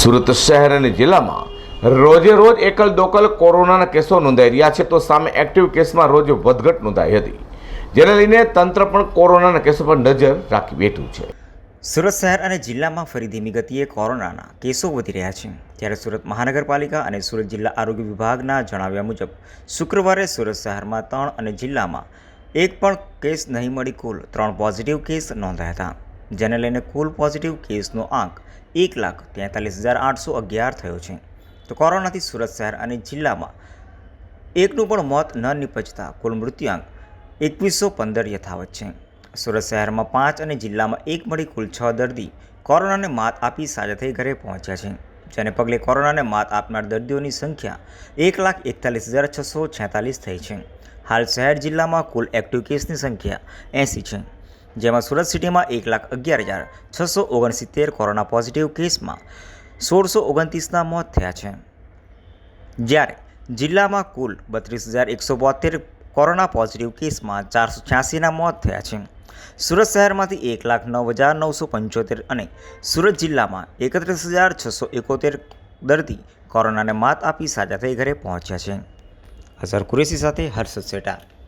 સુરત શહેર અને જિલ્લામાં રોજે રોજ એકલ દોકલ કોરોનાના કેસો નોંધાઈ રહ્યા છે, તો સામે એક્ટિવ કેસમાં રોજ વધઘટ નોંધાઈ હતી, જેને લઈને તંત્ર પણ કોરોનાના કેસો પર નજર રાખી બેઠું છે. સુરત શહેર અને જિલ્લામાં ફરી ધીમી ગતિએ કોરોનાના કેસો વધી રહ્યા છે. ત્યારે સુરત મહાનગરપાલિકા અને સુરત જિલ્લા આરોગ્ય વિભાગના જણાવ્યા મુજબ, શુક્રવારે સુરત શહેરમાં ત્રણ અને જિલ્લામાં એક પણ કેસ નહીં મળી, કુલ ત્રણ પોઝિટિવ કેસ નોંધાયા હતા. જેને લઈને કુલ પોઝિટિવ કેસનો આંક એક લાખ તેતાલીસ હજાર આઠસો અગિયાર થયો છે. તો કોરોનાથી સુરત શહેર અને જિલ્લામાં એકનું પણ મોત ન નિપજતા કુલ મૃત્યુઆંક એકવીસો પંદર યથાવત છે. સુરત શહેરમાં પાંચ અને જિલ્લામાં એક મળી કુલ છ દર્દી કોરોનાને માત આપી સાજા થઈ ઘરે પહોંચ્યા છે. જેને પગલે કોરોનાને માત આપનાર દર્દીઓની સંખ્યા એક લાખ એકતાલીસ હજાર છસો છેતાલીસ થઈ છે. હાલ શહેર જિલ્લામાં કુલ એક્ટિવ કેસની સંખ્યા એંસી છે. જેમાં સુરત સિટીમાં એક લાખ અગિયાર હજાર છસો ઓગણસિત્તેર કોરોના પોઝિટિવ કેસમાં સોળસો ઓગણત્રીસના મોત થયા છે. જ્યારે જિલ્લામાં કુલ બત્રીસ હજાર એકસો બોતેર કોરોના પોઝિટિવ કેસમાં ચારસો છ્યાસીના મોત થયા છે. સુરત શહેરમાંથી એક લાખ નવ હજાર નવસો પંચોતેર અને સુરત જિલ્લામાં એકત્રીસ હજાર છસો એકોતેર દર્દી કોરોનાને માત આપી સાજા થઈ ઘરે પહોંચ્યા છે. અઝર કુરેશી સાથે હર્ષદ સેટા.